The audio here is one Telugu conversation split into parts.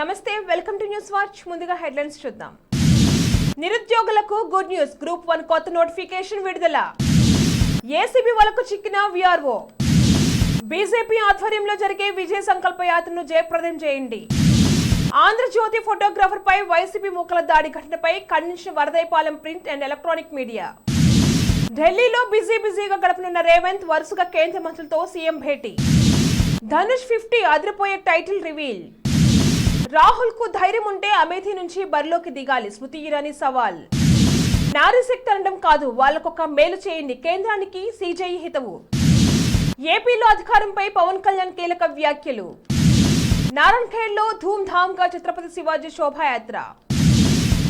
నమస్తే వెల్కమ్ టు న్యూస్ వాచ్. ముందుగా హెడ్లైన్స్ చూద్దాం. నిరుద్యోగులకు గుడ్ న్యూస్. గ్రూప్ వన్ కొత్త నోటిఫికేషన్ విడుదల. ఏసీబీ వలకు చిక్కిన విఆర్ఓ బీజేపీ ఆధ్వర్యంలో జరిగే విజయ సంకల్ప యాత్రను జయప్రదం చేయండి. ఆంధ్రజ్యోతి ఫోటోగ్రాఫర్ పై వైసీపీ మూకల దాడి ఘటనపై ఖండించిన Varadaipalem print and electronic media. ఢిల్లీలో బిజీ బిజీగా గడపనున్న రేవంత్ వరుసగా కేంద్ర మంత్రులతో సీఎం భేటీ. ధనుష్ ఫిఫ్టీ అదిరిపోయే టైటిల్ రివీల్. రాహుల్కు ధైర్యం ఉంటే అమేథీ నుంచి బరిలోకి దిగాలి. స్మృతి ఇరానీ సవాల్. నారీ శక్తి అనడం కాదు వాళ్ళకొక మేలు చేయండి. కేంద్రానికి సీజేఈ హితవు. ఏపీలో అధికారంపై పవన్ కళ్యాణ్ కీలక వ్యాఖ్యలు. నారాయణఖేడ్లో ధూమ్ ధామ్గా ఛత్రపతి శివాజీ శోభాయాత్ర.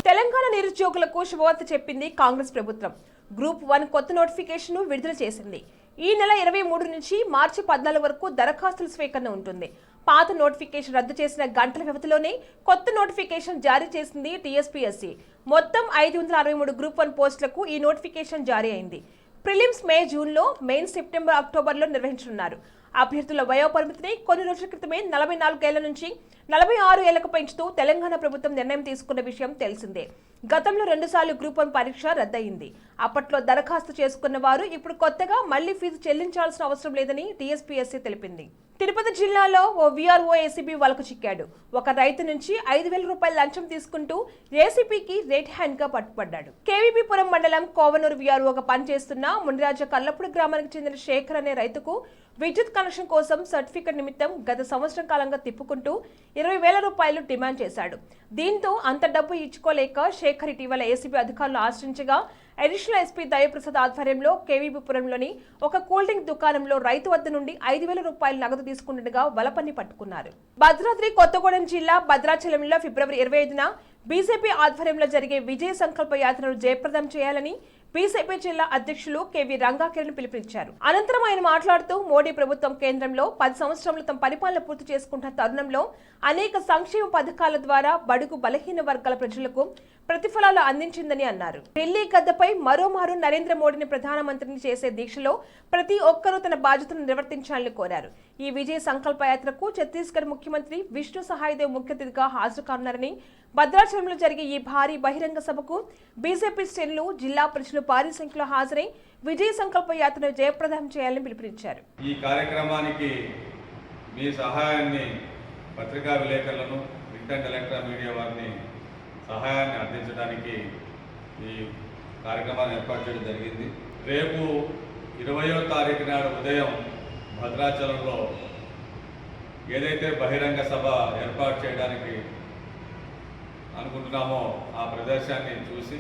తెలంగాణ నిరుద్యోగులకు శుభవార్త చెప్పింది కాంగ్రెస్ ప్రభుత్వం. గ్రూప్ వన్ కొత్త నోటిఫికేషన్ విడుదల చేసింది. ఈ నెల ఇరవై మూడు నుంచి మార్చి పద్నాలుగు వరకు దరఖాస్తుల స్వీకరణ ఉంటుంది. పాత నోటిఫికేషన్ రద్దు చేసిన గంటల వ్యవధిలోనే కొత్త నోటిఫికేషన్ జారీ చేసింది టీఎస్పీఎస్సీ. మొత్తం ఐదు వందల అరవై మూడు గ్రూప్ వన్ పోస్టులకు ఈ నోటిఫికేషన్ జారీ అయింది. ప్రిలిమ్స్ మే జూన్లో మెయిన్ సెప్టెంబర్ అక్టోబర్లో నిర్వహించనున్నారు. అభ్యర్థుల వయోపరిమితిని కొన్ని రోజుల క్రితమే నలభై నాలుగేళ్ళ నుంచి నలభై ఆరు ఏళ్ళకు పెంచుతూ తెలంగాణ ప్రభుత్వం నిర్ణయం తీసుకున్న విషయం తెలిసిందే. గతంలో రెండుసార్లు గ్రూప్ వన్ పరీక్ష రద్దయింది. అప్పట్లో దరఖాస్తు చేసుకున్న వారు ఇప్పుడు కొత్తగా మళ్ళీ ఫీజు చెల్లించాల్సిన అవసరం లేదని టీఎస్పీఎస్సీ తెలిపింది. తిరుపతి జిల్లాలో ఓ వీఆర్ఓ ఏసీబీ వలకు చిక్కాడు. ఒక రైతు నుంచి ఐదు వేల రూపాయల లంచం తీసుకుంటూ ఏసీపీకి రెడ్ హ్యాండ్గా పట్టుబడ్డాడు. కేవీపీపురం మండలం కోవనూరు వీఆర్ఓగా పనిచేస్తున్న మునిరాజ కల్లప్పుడు గ్రామానికి చెందిన శేఖర్ అనే రైతుకు విద్యుత్ కనెక్షన్ కోసం సర్టిఫికెట్ నిమిత్తం గత సంవత్సరం కాలంగా తిప్పుకుంటూ ఇరవై వేల రూపాయలు డిమాండ్ చేశాడు. దీంతో అంత డబ్బు ఇచ్చుకోలేక శేఖర్ ఇటీవల ఏసీబీ అధికారులు ఆశ్రయించగా అడిషనల్ ఎస్పీ దయప్రసాద్ ఆధ్వర్యంలో కేవీపురంలోని ఒక కూల్ డ్రింక్ దుకాణంలో రైతు వద్ద నుండి ఐదు వేల రూపాయలు నగదు తీసుకుంటుండగా వలపన్ని పట్టుకున్నారు. భద్రాద్రి కొత్తగూడెం జిల్లా భద్రాచలంలో ఫిబ్రవరి ఇరవై ఐదున బీజేపీ ఆధ్వర్యంలో జరిగే విజయ సంకల్ప యాత్రను జయప్రదం చేయాలని బీసీపీ జిల్లా అధ్యక్షులు కెవి రంగాకిరణ్ పిలుపునిచ్చారు. అనంతరం ఆయన మాట్లాడుతూ మోడీ ప్రభుత్వం కేంద్రంలో పది సంవత్సరంలో తమ పరిపాలన పూర్తి చేసుకుంటున్న తరుణంలో అనేక సంక్షేమ పథకాల ద్వారా బడుగు బలహీన వర్గాల ప్రజలకు ప్రతిఫలాలు అందించిందని అన్నారు. ఢిల్లీ గద్దపై మరోమారు నరేంద్ర మోడీని ప్రధానమంత్రిని చేసే దీక్షలో ప్రతి ఒక్కరూ తన బాధ్యతను నిర్వర్తించాలని కోరారు. ఈ విజయ సంకల్ప యాత్రకు ఛత్తీస్గఢ్ ముఖ్యమంత్రి విష్ణు సహాయదేవ్ ముఖ్య అతిథిగా హాజరు కానున్నారని భద్రాచలంలో జరిగే ఈ భారీ బహిరంగ సభకు బీజేపీ శ్రేణులు జిల్లా ప్రజలు భారీ సంఖ్యలో హాజరై విజయ సంకల్ప యాత్రను జయప్రదం చేయాలని పిలుపునిచ్చారు. ఈ కార్యక్రమానికి మీ సహాయాన్ని పత్రికా విలేకరులను ప్రింట్ అండ్ ఎలక్ట్రానిక్ మీడియా వారిని సహాయాన్ని అందించడానికి ఈ కార్యక్రమాన్ని ఏర్పాటు చేయడం జరిగింది. రేపు ఇరవయో తారీఖు నాడు ఉదయం భద్రాచలంలో ఏదైతే బహిరంగ సభ ఏర్పాటు చేయడానికి అనుకుంటున్నామో ఆ ప్రదేశాన్ని చూసి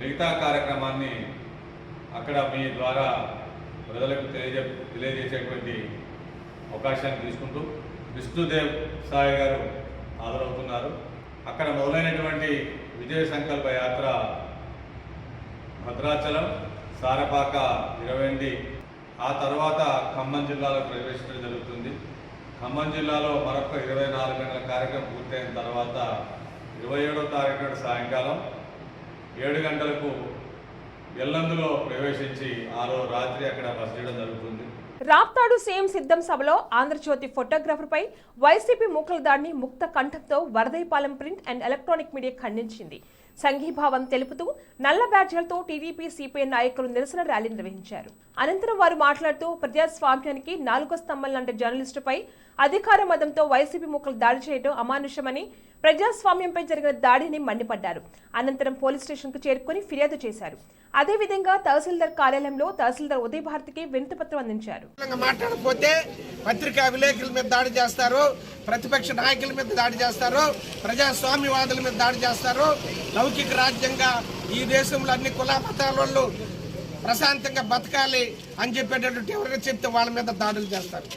మిగతా కార్యక్రమాన్ని అక్కడ మీ ద్వారా ప్రజలకు తెలియజే తెలియజేసేటువంటి అవకాశాన్ని తీసుకుంటూ విష్ణుదేవ్ సాయి గారు హాజరవుతున్నారు. అక్కడ మొదలైనటువంటి విజయ సంకల్ప యాత్ర భద్రాచలం సారపాక ఇరవై ఆ తర్వాత ఖమ్మం జిల్లాలో ప్రవేశించడం జరుగుతుంది. ఖమ్మం జిల్లాలో మరొక ఇరవై నాలుగు గంటల కార్యక్రమం పూర్తయిన తర్వాత ఇరవై ఏడో తారీఖు సాయంకాలం ఏడు గంటలకు ఎల్లందులో ప్రవేశించి ఆరో రాత్రి అక్కడ బస చేయడం జరుగుతుంది. రాప్తాడు సీఎం సిద్ధం సభలో ఆంధ్రజ్యోతి ఫోటోగ్రాఫర్ పై వైసీపీ మూకల దాడిని ముక్త కంఠంతో Varadaipalem print and electronic media ఖండించింది. సంఘీభావం తెలుపుతూ నల్ల బ్యాడ్జీలతో టీడీపీ సిపిఐ నాయకులు నిరసన ర్యాలీ నిర్వహించారు. అనంతరం వారు మాట్లాడుతూ ప్రజాస్వామ్యానికి నాలుగో స్తంభం లాంటి జర్నలిస్టుపై అధికార మదంతో వైసీపీ మూకలు దాడి చేయడం అమానుషమని ప్రజాస్వామ్యంపై జరిగిన దాడిని మండిపడ్డారు. అనంతరం పోలీస్ స్టేషన్కు చేరుకుని ఫిర్యాదు చేశారు. అదేవిధంగా తహసీల్దార్ కార్యాలయంలో తహసీల్దార్ ఉదయ్ భారతికి వినతిపత్రం అందించారు. మాట్లాడకపోతే పత్రికా విలేకరుల మీద దాడి చేస్తారు ప్రతిపక్ష నాయకుల మీద దాడి చేస్తారు ప్రజాస్వామ్యవాదుల మీద దాడి చేస్తారు. లౌకిక రాజ్యంగా ఈ దేశంలో అన్ని కుల మతాల వాళ్ళు ప్రశాంతంగా బతకాలి అని చెప్పేటటువంటి ఎవరైనా చెప్తే వాళ్ళ మీద దాడులు చేస్తారు.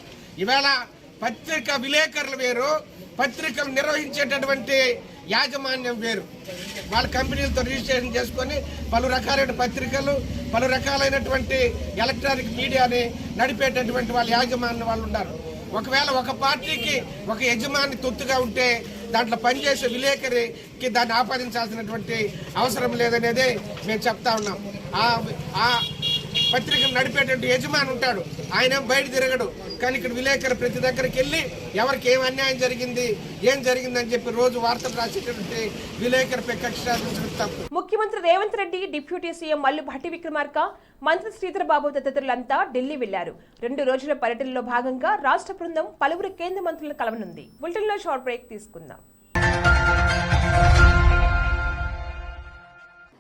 ఈవేళ పత్రిక విలేకరులు వేరు పత్రికలు నిర్వహించేటటువంటి యాజమాన్యం వేరు. వాళ్ళ కంపెనీలతో రిజిస్ట్రేషన్ చేసుకొని పలు రకాలైన పత్రికలు పలు రకాలైనటువంటి ఎలక్ట్రానిక్ మీడియాని నడిపేటటువంటి వాళ్ళ యాజమాన్యం వాళ్ళు ఉన్నారు. ఒకవేళ ఒక పార్టీకి ఒక యజమాని తొత్తుగా ఉంటే దాంట్లో పనిచేసే విలేకరికి దాన్ని ఆపాదించాల్సినటువంటి అవసరం లేదనేది మేము చెప్తా ఉన్నాం. ఆ పత్రికలు పత్రికను నడిపేటువంటి యజమాని ఉంటాడు. ఆయన బయట తిరగడు. కానీ ఇక్కడ విలేకరు ప్రతి దగ్గరికి వెళ్ళి ఎవరికి ఏం అన్యాయం జరిగింది ఏం జరిగిందని చెప్పి రోజు వార్తలు రాసేటటువంటి విలేకరుపై కక్ష తప్పు. ముఖ్యమంత్రి రేవంత్ రెడ్డి డిప్యూటీ సీఎం మల్లు భట్టి విక్రమార్క మంత్రి శ్రీధర్ బాబు తదితరులంతా ఢిల్లీ వెళ్ళారు రెండు రోజుల పర్యటనలో భాగంగా రాష్ట్ర బృందం పలువురు కేంద్ర మంత్రులను కలవనుంది. బులెటిన్లో షార్ట్ బ్రేక్ తీసుకుందాం.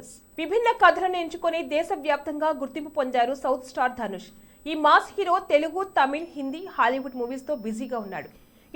థియేటర్స్ విభిన్న కథలను ఎంచుకొని దేశవ్యాప్తంగా గుర్తింపు పొందారు సౌత్ స్టార్ ధనుష్. ఈ mass hero Telugu Tamil Hindi Hollywood మూవీస్తో బిజీగా ఉన్నాడు.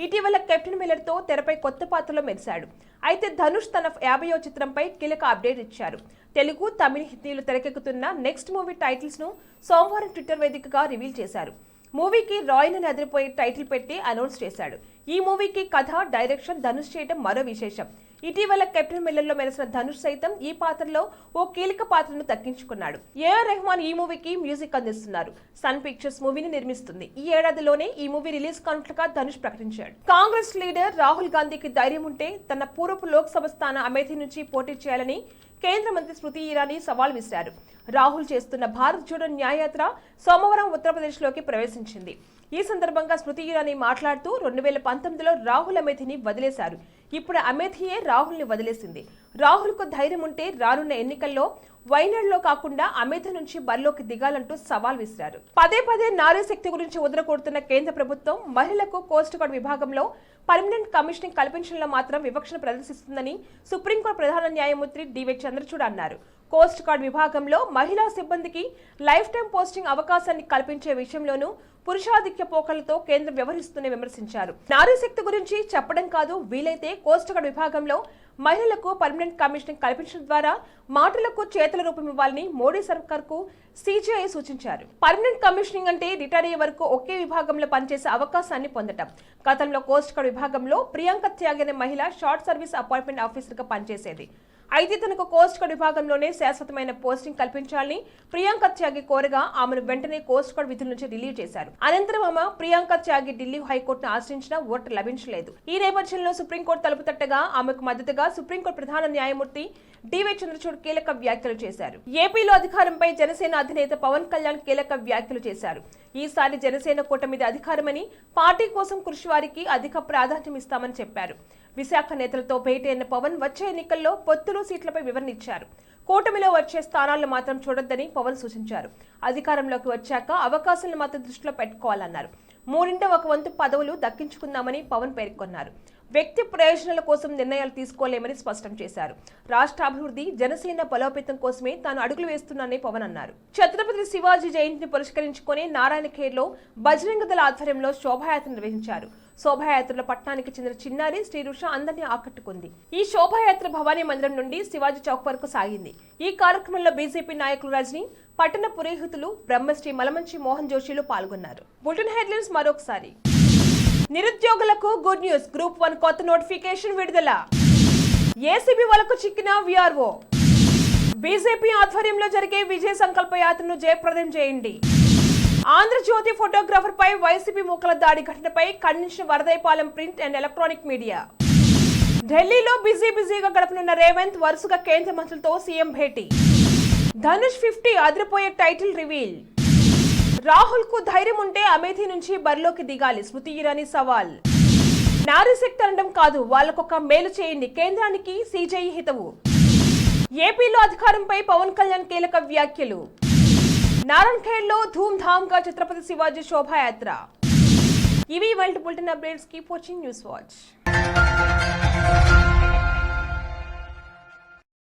ఇటీవల కెప్టెన్ మిల్లర్తో తెరపై కొత్త పాత్రలో మెరిశాడు. అయితే ధనుష్ తన యాభయో చిత్రంపై కీలక అప్డేట్ ఇచ్చారు. తెలుగు తమిళ్ హిందీలో తెరకెక్కుతున్న నెక్స్ట్ మూవీ టైటిల్స్ను సోమవారం ట్విట్టర్ వేదికగా రివీల్ చేశారు. మూవీకి రాయల్ అదిరిపోయే టైటిల్ పెట్టి అనౌన్స్ చేశాడు. ఈ మూవీకి కథ డైరెక్షన్ ధనుష్ చేయడం మరో విశేషం. ఇటీవల కెప్టెన్ మిల్లర్లో మెలిసిన ధనుష్ సైతం ఈ పాత్రలో ఓ కీలక పాత్రను దక్కించుకున్నాడు ఏఆర్ రెహమాన్ ఈ మూవీకి మ్యూజిక్ అందిస్తున్నారు. సన్ పిక్చర్స్ మూవీని నిర్మిస్తుంది. ఈ ఏడాదిలోనే ఈ మూవీ రిలీజ్ కానుట్లుగా ధనుష్ ప్రకటించాడు. కాంగ్రెస్ లీడర్ రాహుల్ గాంధీకి ధైర్యం ఉంటే తన పూర్వపు లోక్సభ స్థాన అమేథీ నుంచి పోటీ చేయాలని కేంద్ర మంత్రి స్మృతి ఇరానీ సవాల్ విసిరారు. రాహుల్ చేస్తున్న భారత్ జోడో న్యాయయాత్ర సోమవారం ఉత్తరప్రదేశ్లోకి ప్రవేశించింది. ఈ సందర్భంగా స్మృతి ఇరానీ మాట్లాడుతూ రెండు వేల పంతొమ్మిదిలో రాహుల్ అమేథిని వదిలేశారు. ఇప్పుడు అమేథియే రాహుల్ని వదిలేసింది. రాహుల్కు ధైర్యం ఉంటే రానున్న ఎన్నికల్లో వైనాడులో కాకుండా అమేథి నుంచి బరిలోకి దిగాలంటూ సవాల్ విసిరారు. పదే పదే నారీ శక్తి గురించి వదలకూడుతున్న కేంద్ర ప్రభుత్వం మహిళలకు కోస్ట్ గార్డ్ విభాగంలో పర్మనెంట్ కమిషనింగ్ కల్పించడంలో మాత్రం వివక్షను ప్రదర్శిస్తుందని సుప్రీంకోర్టు ప్రధాన న్యాయమూర్తి డివై చంద్రచూడ్ అన్నారు. కోస్ట్ గార్డ్ విభాగంలో మహిళా సిబ్బందికి లైఫ్ టైం పోస్టింగ్ అవకాశాన్ని కల్పించే విషయంలోనూ పురుషాధిక్య పోకలతో కేంద్రం వ్యవహరిస్తూనే విమర్శించారు. నారీశక్తి గురించి చెప్పడం కాదు వీలైతే కోస్టగార్డ్ విభాగంలో మహిళలకు పర్మనెంట్ కమిషనింగ్ కల్పించడం ద్వారా మాటలకు చేతుల రూపం ఇవ్వాలని మోడీ సర్కార్కు సీజీఐ సూచించారు. పర్మనెంట్ కమిషనింగ్ అంటే రిటైర్ అయ్యే వరకు ఒకే విభాగంలో పనిచేసే అవకాశాన్ని పొందటం. గతంలో కోస్ట్ గార్డ్ విభాగంలో ప్రియాంక త్యాగి అనే మహిళ షార్ట్ సర్వీస్ అపాయింట్మెంట్ ఆఫీసర్గా పనిచేసేది. అయితే తనకు కోస్ట్ గార్డ్ విభాగంలోనే శాశ్వతమైన పోస్టింగ్ కల్పించాలని ప్రియాంక త్యాగి కోరగా ఆమెను వెంటనే కోస్ట్ గార్డ్ విధుల నుంచి రిలీవ్ చేశారు. అనంతరం ఆమె ప్రియాంక త్యాగి ఢిల్లీ హైకోర్టును ఆశ్రయించినా ఓటు లభించలేదు. ఈ నేపథ్యంలో సుప్రీంకోర్టు తలుపు తట్టగా ఆమెకు మద్దతుగా సుప్రీంకోర్టు ప్రధాన న్యాయమూర్తి డివై చంద్రచూడ్ కీలక వ్యాఖ్యలు చేశారు. ఏపీలో అధికారంపై జనసేన అధినేత పవన్ కళ్యాణ్ కీలక వ్యాఖ్యలు చేశారు. ఈసారి జనసేన కూటమిది అధికారమని పార్టీ కోసం కృషి వారికి అధిక ప్రాధాన్యం ఇస్తామని చెప్పారు. విశాఖ నేతలతో భేటీ అయిన పవన్ వచ్చే ఎన్నికల్లో పొత్తులు సీట్లపై వివరణ ఇచ్చారు కూటమిలో వచ్చే స్థానాలను మాత్రం చూడొద్దని పవన్ సూచించారు. అధికారంలోకి వచ్చాక అవకాశాలను మాత్రం దృష్టిలో పెట్టుకోవాలన్నారు. మూడింట ఒక వంతు పదవులు దక్కించుకుందామని పవన్ పేర్కొన్నారు. వ్యక్తి ప్రయోజనాల కోసం నిర్ణయాలు తీసుకోలేమని స్పష్టం చేశారు. రాష్ట్ర అభివృద్ధి జనసేన బలోపేతం కోసమే తాను అడుగులు వేస్తున్నానని పవన్ అన్నారు. ఛత్రపతి శివాజీ జయంతిని పురస్కరించుకుని నారాయణఖేడ్లో బజరంగ దళ ఆధ్వర్యంలో శోభాయాత్ర నిర్వహించారు. శోభాయాత్రలో పట్టణానికి చెందిన చిన్నారి శ్రీ రుష అందరినీ ఆకట్టుకుంది. ఈ శోభాయాత్ర భవానీ మందిరం నుండి శివాజీ చౌక్ వరకు సాగింది. ఈ కార్యక్రమంలో బీజేపీ నాయకులు రజని పట్టణ పురోహితులు బ్రహ్మశ్రీ మలమంచి మోహన్ జోషిలు పాల్గొన్నారు. బులెటిన్ హెడ్లైన్స్ మరొకసారి. నిరుద్యోగులకు గుడ్ న్యూస్. గ్రూప్ వన్ కొత్త నోటిఫికేషన్ విడుదల. ఏసీబీ వలకు చిక్కిన విఆర్ఓ. బీజేపీ ఆధ్వర్యంలో జరిగే విజయ సంకల్ప యాత్రను జయప్రదం చేయండి. ఆంధ్రజ్యోతి ఫోటోగ్రాఫర్ పై వైసీపీ మూకల దాడి ఘటనపై ఖండించిన Varadaipalem print and electronic media. ఢిల్లీలో బిజీ బిజీగా గడపనున్న రేవంత్ వరుసగా కేంద్ర మంత్రులతో సీఎం భేటీ. ధనుష్ ఫిఫ్టీ అదిరిపోయే టైటిల్ రివీల్. రాహుల్కు ధైర్యం ఉంటే అమేథీ నుంచి బరిలోకి దిగాలి స్మృతి ఇరానీ సవాల్. నారీ శక్తి అనడం కాదు వాళ్ళకొక మేలు చేయండి కేంద్రానికి సీజేఈ హితవు. ఏపీలో అధికారంపై పవన్ కళ్యాణ్ కీలక వ్యాఖ్యలు. నారాయణఖేడ్లో ధూమ్ ధామ్గా ఛత్రపతి శివాజీ శోభాయాత్ర. ఇవి world bulletin updates keep watching news watch.